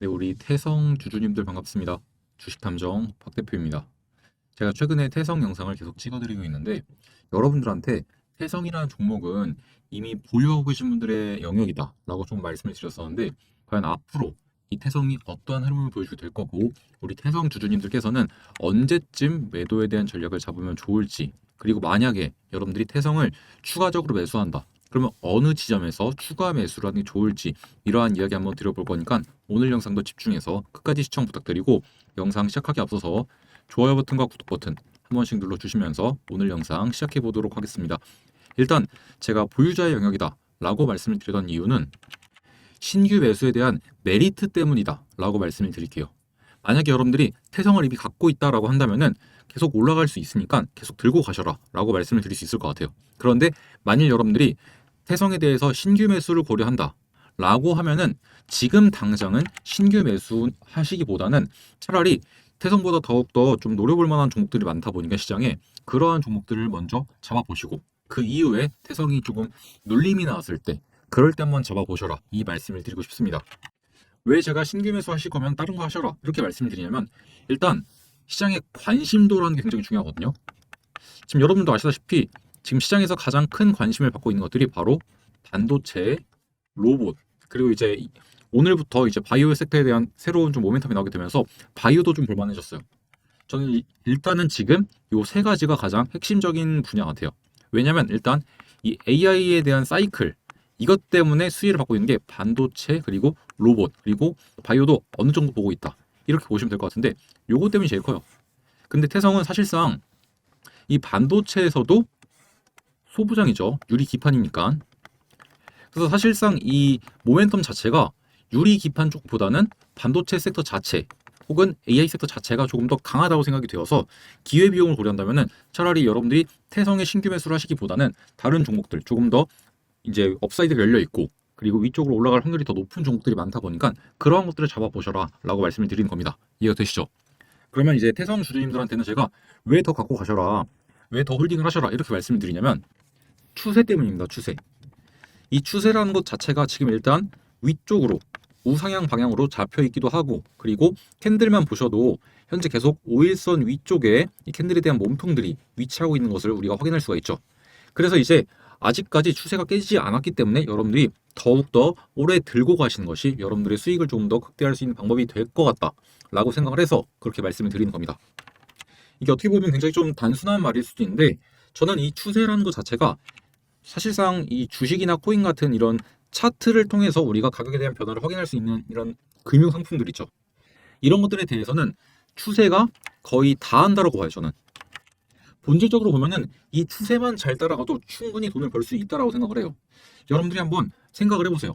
네, 우리 태성 주주님들 반갑습니다. 주식탐정 박 대표입니다. 제가 최근에 태성 영상을 계속 찍어드리고 있는데 여러분들한테 태성이라는 종목은 이미 보유하고 계신 분들의 영역이다 라고 좀 말씀을 드렸었는데 과연 앞으로 이 태성이 어떠한 흐름을 보여주게 될 거고 우리 태성 주주님들께서는 언제쯤 매도에 대한 전략을 잡으면 좋을지 그리고 만약에 여러분들이 태성을 추가적으로 매수한다 그러면 어느 지점에서 추가 매수를 하는 게 좋을지 이러한 이야기 한번 드려볼 거니까 오늘 영상도 집중해서 끝까지 시청 부탁드리고 영상 시작하기 앞서서 좋아요 버튼과 구독 버튼 한 번씩 눌러주시면서 오늘 영상 시작해 보도록 하겠습니다. 일단 제가 보유자의 영역이다 라고 말씀을 드리던 이유는 신규 매수에 대한 메리트 때문이다 라고 말씀을 드릴게요. 만약에 여러분들이 태성을 이미 갖고 있다라고 한다면은 계속 올라갈 수 있으니까 계속 들고 가셔라 라고 말씀을 드릴 수 있을 것 같아요. 그런데 만일 여러분들이 태성에 대해서 신규 매수를 고려한다 라고 하면은 지금 당장은 신규 매수 하시기보다는 차라리 태성보다 더욱더 좀 노려볼 만한 종목들이 많다 보니까 시장에 그러한 종목들을 먼저 잡아보시고 그 이후에 태성이 조금 눌림이 나왔을 때 그럴 때 한번 잡아보셔라 이 말씀을 드리고 싶습니다. 왜 제가 신규 매수 하실 거면 다른 거 하셔라 이렇게 말씀을 드리냐면 일단 시장의 관심도라는 게 굉장히 중요하거든요. 지금 여러분도 아시다시피 지금 시장에서 가장 큰 관심을 받고 있는 것들이 바로 반도체, 로봇, 그리고 이제 오늘부터 이제 바이오 섹터에 대한 새로운 좀 모멘텀이 나오게 되면서 바이오도 좀 볼만해졌어요. 저는 이- 일단은 지금 요 세 가지가 가장 핵심적인 분야 같아요. 왜냐면 일단 이 AI에 대한 사이클 이것 때문에 수혜를 받고 있는 게 반도체 그리고 로봇 그리고 바이오도 어느 정도 보고 있다. 이렇게 보시면 될 것 같은데 요거 때문이 제일 커요. 근데 태성은 사실상 이 반도체에서도 소부장이죠. 유리 기판이니까. 그래서 사실상 이 모멘텀 자체가 유리 기판 쪽보다는 반도체 섹터 자체 혹은 AI 섹터 자체가 조금 더 강하다고 생각이 되어서 기회 비용을 고려한다면은 차라리 여러분들이 태성의 신규 매수를 하시기보다는 다른 종목들 조금 더 이제 업사이드가 열려 있고 그리고 위쪽으로 올라갈 확률이 더 높은 종목들이 많다 보니까 그러한 것들을 잡아보셔라라고 말씀을 드리는 겁니다. 이해가 되시죠? 그러면 이제 태성 주주님들한테는 제가 왜 더 갖고 가셔라, 왜 더 홀딩을 하셔라 이렇게 말씀을 드리냐면 추세 때문입니다. 추세. 이 추세라는 것 자체가 지금 일단 위쪽으로 우상향 방향으로 잡혀 있기도 하고 그리고 캔들만 보셔도 현재 계속 5일선 위쪽에 이 캔들에 대한 몸통들이 위치하고 있는 것을 우리가 확인할 수가 있죠. 그래서 이제 아직까지 추세가 깨지지 않았기 때문에 여러분들이 더욱더 오래 들고 가시는 것이 여러분들의 수익을 조금 더 극대화할 수 있는 방법이 될 것 같다라고 생각을 해서 그렇게 말씀을 드리는 겁니다. 이게 어떻게 보면 굉장히 좀 단순한 말일 수도 있는데 저는 이 추세라는 것 자체가 사실상 이 주식이나 코인 같은 이런 차트를 통해서 우리가 가격에 대한 변화를 확인할 수 있는 이런 금융 상품들 있죠. 이런 것들에 대해서는 추세가 거의 다 한다라고 봐요, 저는. 본질적으로 보면은 이 추세만 잘 따라가도 충분히 돈을 벌 수 있다라고 생각을 해요. 여러분들이 한번 생각을 해보세요.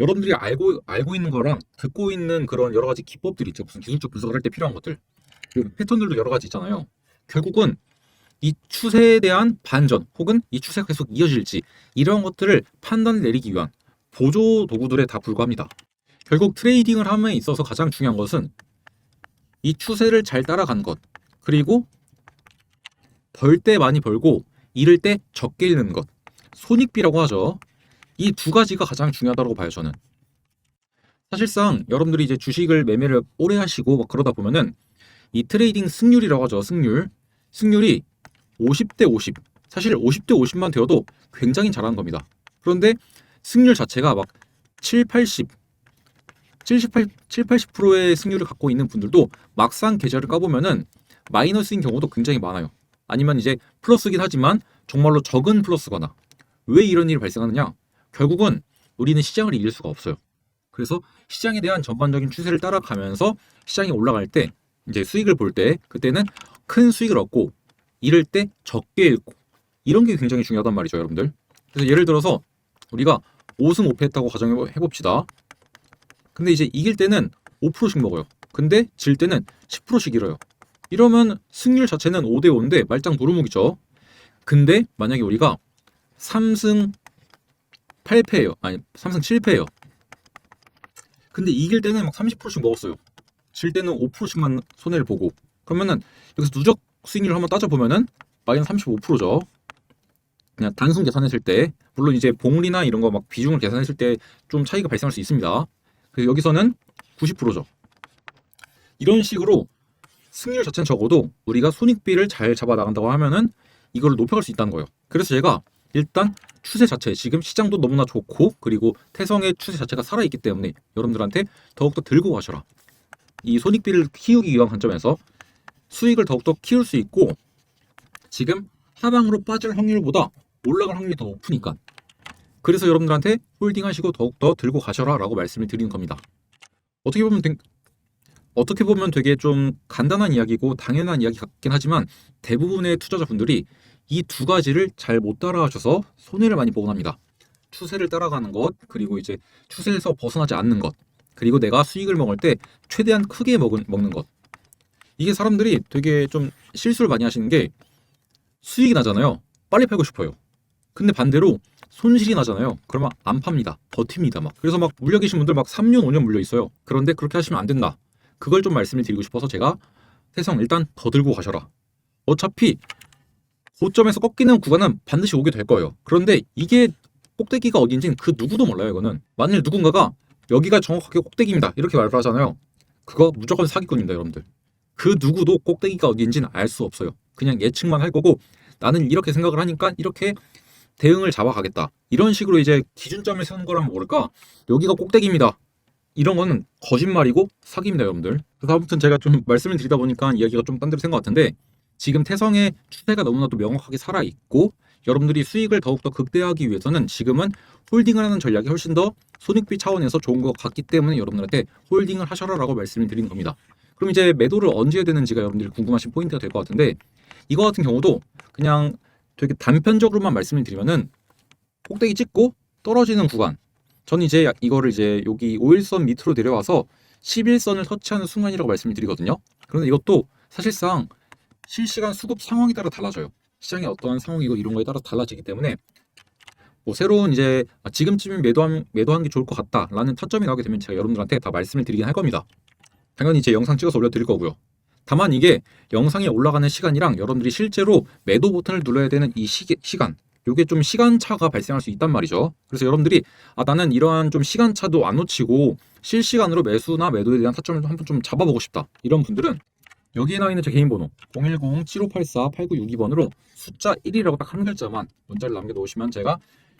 여러분들이 알고 알고 있는 거랑 듣고 있는 그런 여러 가지 기법들이 있죠. 무슨 기술적 분석을 할 때 필요한 것들. 그리고 패턴들도 여러 가지 있잖아요. 결국은 이 추세에 대한 반전 혹은 이 추세가 계속 이어질지 이런 것들을 판단 내리기 위한 보조 도구들에 다 불과합니다. 결국 트레이딩을 함에 있어서 가장 중요한 것은 이 추세를 잘 따라가는 것 그리고 벌 때 많이 벌고 잃을 때 적게 잃는 것 손익비라고 하죠. 이 두 가지가 가장 중요하다고 봐요 저는. 사실상 여러분들이 이제 주식을 매매를 오래 하시고 막 그러다 보면은 이 트레이딩 승률이라고 하죠 승률 승률이 50대 50. 사실 50대 50만 되어도 굉장히 잘하는 겁니다. 그런데 승률 자체가 막 7, 80, 78, 7, 80%의 승률을 갖고 있는 분들도 막상 계좌를 까보면은 마이너스인 경우도 굉장히 많아요. 아니면 이제 플러스긴 하지만 정말로 적은 플러스거나 왜 이런 일이 발생하느냐? 결국은 우리는 시장을 이길 수가 없어요. 그래서 시장에 대한 전반적인 추세를 따라가면서 시장이 올라갈 때 이제 수익을 볼 때 그때는 큰 수익을 얻고 잃을 때 적게 잃고 이런 게 굉장히 중요하단 말이죠, 여러분들. 그래서 예를 들어서 우리가 5승 5패 했다고 가정해 봅시다. 근데 이제 이길 때는 5%씩 먹어요. 근데 질 때는 10%씩 잃어요. 이러면 승률 자체는 5대 5인데 말짱 도루묵이죠. 근데 만약에 우리가 3승 8패예요. 아니 3승 7패예요. 근데 이길 때는 막 30%씩 먹었어요. 질 때는 5%씩만 손해를 보고 그러면은 여기서 누적 수익률을 한번 따져보면은 마이너스 35%죠. 그냥 단순 계산했을 때 물론 이제 복리나 이런 거 막 비중을 계산했을 때 좀 차이가 발생할 수 있습니다. 그래서 여기서는 90%죠. 이런 식으로 승률 자체는 적어도 우리가 손익비를 잘 잡아 나간다고 하면은 이걸 높여갈 수 있다는 거예요. 그래서 제가 일단 추세 자체 지금 시장도 너무나 좋고 그리고 태성의 추세 자체가 살아 있기 때문에 여러분들한테 더욱더 들고 가셔라. 이 손익비를 키우기 위한 관점에서 수익을 더욱더 키울 수 있고 지금 하방으로 빠질 확률보다 올라갈 확률이 더 높으니까 그래서 여러분들한테 홀딩하시고 더욱더 들고 가셔라라고 말씀을 드리는 겁니다. 어떻게 보면 되- 어떻게 보면 되게 좀 간단한 이야기고 당연한 이야기 같긴 하지만 대부분의 투자자분들이 이 두 가지를 잘 못 따라하셔서 손해를 많이 보곤 합니다. 추세를 따라가는 것 그리고 이제 추세에서 벗어나지 않는 것 그리고 내가 수익을 먹을 때 최대한 크게 먹은, 먹는 것 이게 사람들이 되게 좀 실수를 많이 하시는 게 수익이 나잖아요. 빨리 팔고 싶어요. 근데 반대로 손실이 나잖아요. 그러면 안 팝니다. 버팁니다. 막. 그래서 막 물려 계신 분들 막 3년, 5년 물려 있어요. 그런데 그렇게 하시면 안 된다. 그걸 좀 말씀을 드리고 싶어서 제가 태성 일단 더 들고 가셔라. 어차피 고점에서 꺾이는 구간은 반드시 오게 될 거예요. 그런데 이게 꼭대기가 어딘지는 그 누구도 몰라요. 이거는 만일 누군가가 여기가 정확하게 꼭대기입니다. 이렇게 말을 하잖아요. 그거 무조건 사기꾼입니다, 여러분들. 그 누구도 꼭대기가 어딘지는 알 수 없어요. 그냥 예측만 할 거고 나는 이렇게 생각을 하니까 이렇게 대응을 잡아가겠다. 이런 식으로 이제 기준점을 세우는 거라면 모를까? 여기가 꼭대기입니다. 이런 거는 거짓말이고 사기입니다, 여러분들. 그래서 아무튼 제가 좀 말씀을 드리다 보니까 이야기가 좀 딴 데로 샌것 같은데 지금 태성의 추세가 너무나도 명확하게 살아 있고 여러분들이 수익을 더욱더 극대화하기 위해서는 지금은 홀딩을 하는 전략이 훨씬 더 손익비 차원에서 좋은 것 같기 때문에 여러분들한테 홀딩을 하셔라라고 말씀을 드리는 겁니다. 그럼 이제 매도를 언제 해야 되는지가 여러분들이 궁금하신 포인트가 될 것 같은데 이거 같은 경우도 그냥 되게 단편적으로만 말씀을 드리면은 꼭대기 찍고 떨어지는 구간. 전 이제 이거를 이제 여기 5일선 밑으로 내려와서 11선을 터치하는 순간이라고 말씀을 드리거든요. 그런데 이것도 사실상 실시간 수급 상황에 따라 달라져요. 시장이 어떠한 상황이고 이런 거에 따라 달라지기 때문에 뭐 새로운 이제 아, 지금쯤이면 매도하면 매도하는 게 좋을 것 같다라는 타점이 나오게 되면 제가 여러분들한테 다 말씀을 드리긴 할 겁니다. 당연히 제 영상 찍어서 올려드릴 거고요. 다만 이게 영상이 올라가는 시간이랑 여러분들이 실제로 매도 버튼을 눌러야 되는 이 시, 시간 요게 좀 시간차가 발생할 수 있단 말이죠. 그래서 여러분들이 아 나는 이러한 좀 시간차도 안 놓치고 실시간으로 매수나 매도에 대한 타점을 한번 좀 잡아보고 싶다. 이런 분들은 여기에 나와 있는 제 개인 번호 010-7584-8962번으로 숫자 1이라고 딱 한 글자만 문자를 남겨놓으시면 제가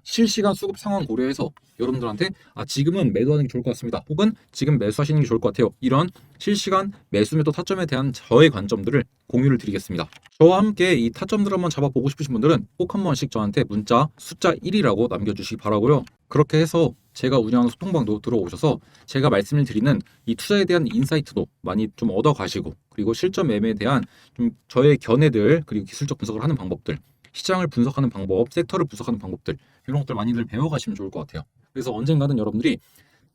실시간 수급 상황 고려해서 여러분들한테 아 지금은 매도하는 게 좋을 것 같습니다. 혹은 지금 매수하시는 게 좋을 것 같아요. 이런 실시간 매수 매도 타점에 대한 저의 관점들을 공유를 드리겠습니다. 저와 함께 이 타점들 한번 잡아보고 싶으신 분들은 꼭 한 번씩 저한테 문자 숫자 1이라고 남겨주시기 바라고요. 그렇게 해서 제가 운영하는 소통방도 들어오셔서 제가 말씀을 드리는 이 투자에 대한 인사이트도 많이 좀 얻어 가시고 그리고 실전 매매에 대한 좀 저의 견해들 그리고 기술적 분석을 하는 방법들 시장을 분석하는 방법, 섹터를 분석하는 방법들 이런 것들 많이들 배워가시면 좋을 것 같아요. 그래서 언젠가는 여러분들이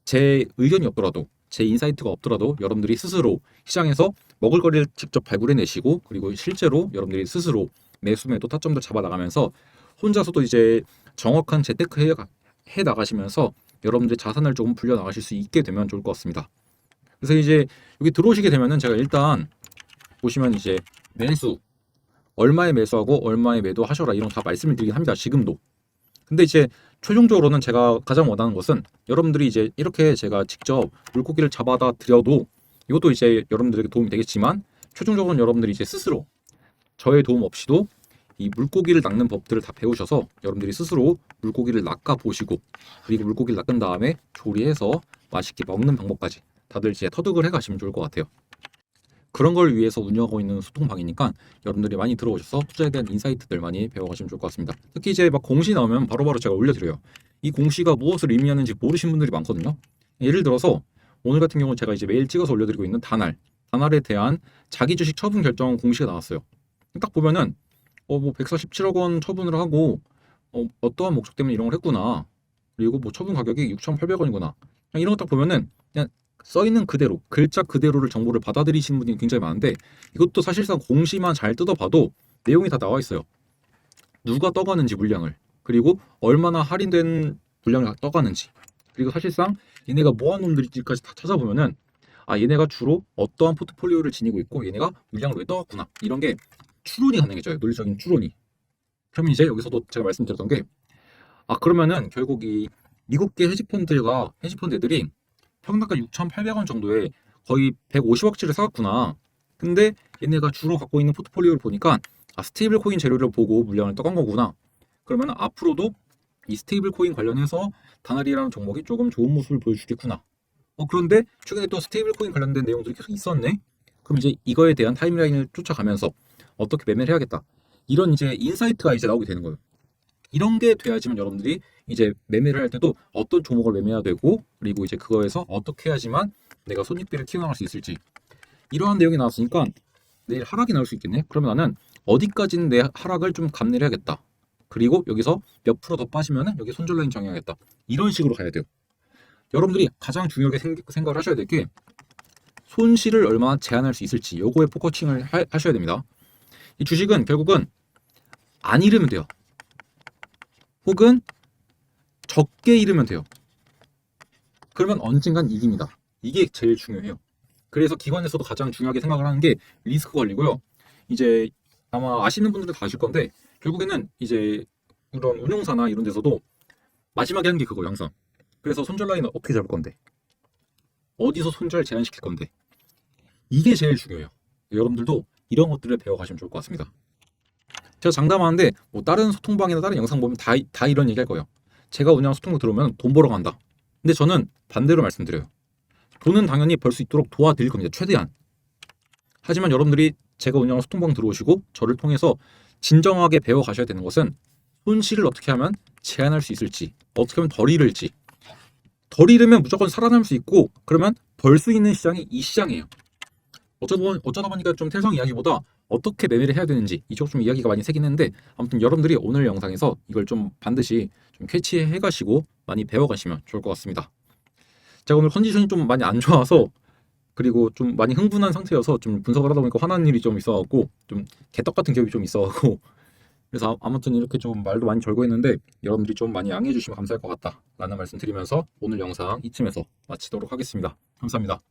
제 의견이 없더라도 제 인사이트가 없더라도 여러분들이 스스로 시장에서 먹을 거리를 직접 발굴해내시고 그리고 실제로 여러분들이 스스로 매수 매도 타점들 잡아 나가면서 혼자서도 이제 정확한 재테크 해, 해 나가시면서 여러분들의 자산을 조금 불려 나가실 수 있게 되면 좋을 것 같습니다. 그래서 이제 여기 들어오시게 되면은 제가 일단 보시면 이제 매수 얼마에 매수하고 얼마에 매도하셔라 이런 거다 말씀을 드리긴 합니다. 지금도. 근데 이제 최종적으로는 제가 가장 원하는 것은 여러분들이 이제 이렇게 제가 직접 물고기를 잡아다 드려도 이것도 이제 여러분들에게 도움이 되겠지만 최종적으로는 여러분들이 이제 스스로 저의 도움 없이도 이 물고기를 낚는 법들을 다 배우셔서 여러분들이 스스로 물고기를 낚아 보시고 그리고 물고기를 낚은 다음에 조리해서 맛있게 먹는 방법까지 다들 이제 터득을 해 가시면 좋을 것 같아요. 그런 걸 위해서 운영하고 있는 소통방이니까 여러분들이 많이 들어오셔서 투자에 대한 인사이트들 많이 배워가시면 좋을 것 같습니다. 특히 이제 막 공시 나오면 바로바로 제가 올려드려요. 이 공시가 무엇을 의미하는지 모르시는 분들이 많거든요. 예를 들어서 오늘 같은 경우는 제가 이제 매일 찍어서 올려드리고 있는 단알, 단알에 대한 자기 주식 처분 결정 공시가 나왔어요. 딱 보면은 어 뭐 147억 원 처분을 하고 어, 어떠한 목적 때문에 이런 걸 했구나. 그리고 뭐 처분 가격이 6,800원이구나. 그냥 이런 거 딱 보면은 그냥 써 있는 그대로 글자 그대로를 정보를 받아들이시는 분이 굉장히 많은데 이것도 사실상 공시만 잘 뜯어봐도 내용이 다 나와 있어요. 누가 떠가는지 물량을 그리고 얼마나 할인된 물량을 떠가는지 그리고 사실상 얘네가 뭐한 놈들일지까지 다 찾아보면은 아 얘네가 주로 어떠한 포트폴리오를 지니고 있고 얘네가 물량을 왜 떠갔구나 이런 게 추론이 가능해져요. 논리적인 추론이. 그럼 이제 여기서도 제가 말씀드렸던 게 아 그러면은 결국 이 미국계 헤지펀드가 헤지펀드 애들이 평당가 6,800원 정도에 거의 150억치를 사갔구나. 근데 얘네가 주로 갖고 있는 포트폴리오를 보니까 아, 스테이블 코인 재료를 보고 물량을 떠간 거구나. 그러면 앞으로도 이 스테이블 코인 관련해서 다나리라는 종목이 조금 좋은 모습을 보여주겠구나. 어, 그런데 최근에 또 스테이블 코인 관련된 내용들이 계속 있었네. 그럼 이제 이거에 대한 타임라인을 쫓아가면서 어떻게 매매를 해야겠다. 이런 이제 인사이트가 이제 나오게 되는 거예요. 이런 게 돼야지만 여러분들이 이제 매매를 할 때도 어떤 종목을 매매해야 되고 그리고 이제 그거에서 어떻게 해야지만 내가 손익비를 키워나갈 수 있을지 이러한 내용이 나왔으니까 내일 하락이 나올 수 있겠네. 그러면 나는 어디까지는 내 하락을 좀 감내를 해야겠다. 그리고 여기서 몇 프로 더 빠지면은 여기 손절 라인 정해야겠다. 이런 식으로 가야 돼요. 여러분들이 가장 중요하게 생, 생각을 하셔야 될 게 손실을 얼마나 제한할 수 있을지 요거에 포커싱을 하, 하셔야 됩니다. 이 주식은 결국은 안 잃으면 돼요. 혹은 적게 잃으면 돼요. 그러면 언젠간 이깁니다. 이게 제일 중요해요. 그래서 기관에서도 가장 중요하게 생각을 하는 게 리스크 관리고요. 이제 아마 아시는 분들은 다 아실 건데 결국에는 이제 그런 운용사나 이런 데서도 마지막에 하는 게 그거 항상. 그래서 손절 라인을 어떻게 잡을 건데? 어디서 손절 제한시킬 건데? 이게 제일 중요해요. 여러분들도 이런 것들을 배워가시면 좋을 것 같습니다. 제가 장담하는데 뭐 다른 소통방이나 다른 영상 보면 다, 다 이런 얘기 할 거예요. 제가 운영하는 소통방 들어오면 돈 벌어 간다. 근데 저는 반대로 말씀드려요. 돈은 당연히 벌 수 있도록 도와드릴 겁니다. 최대한. 하지만 여러분들이 제가 운영하는 소통방 들어오시고 저를 통해서 진정하게 배워 가셔야 되는 것은 손실을 어떻게 하면 제한할 수 있을지, 어떻게 하면 덜 잃을지. 덜 잃으면 무조건 살아남을 수 있고, 그러면 벌 수 있는 시장이 이 시장이에요. 어쩌다, 보니, 어쩌다 보니까 좀 태성 이야기보다 어떻게 매매를 해야 되는지 이쪽 좀 이야기가 많이 했는데 아무튼 여러분들이 오늘 영상에서 이걸 좀 반드시 좀 캐치해 가시고 많이 배워 가시면 좋을 것 같습니다. 제가 오늘 컨디션이 좀 많이 안 좋아서 그리고 좀 많이 흥분한 상태여서 좀 분석을 하다 보니까 화난 일이 좀 있어갖고 좀 개떡 같은 기억이 좀 있어갖고 그래서 아무튼 이렇게 좀 말도 많이 절고 했는데 여러분들이 좀 많이 양해해 주시면 감사할 것 같다 라는 말씀 드리면서 오늘 영상 이쯤에서 마치도록 하겠습니다. 감사합니다.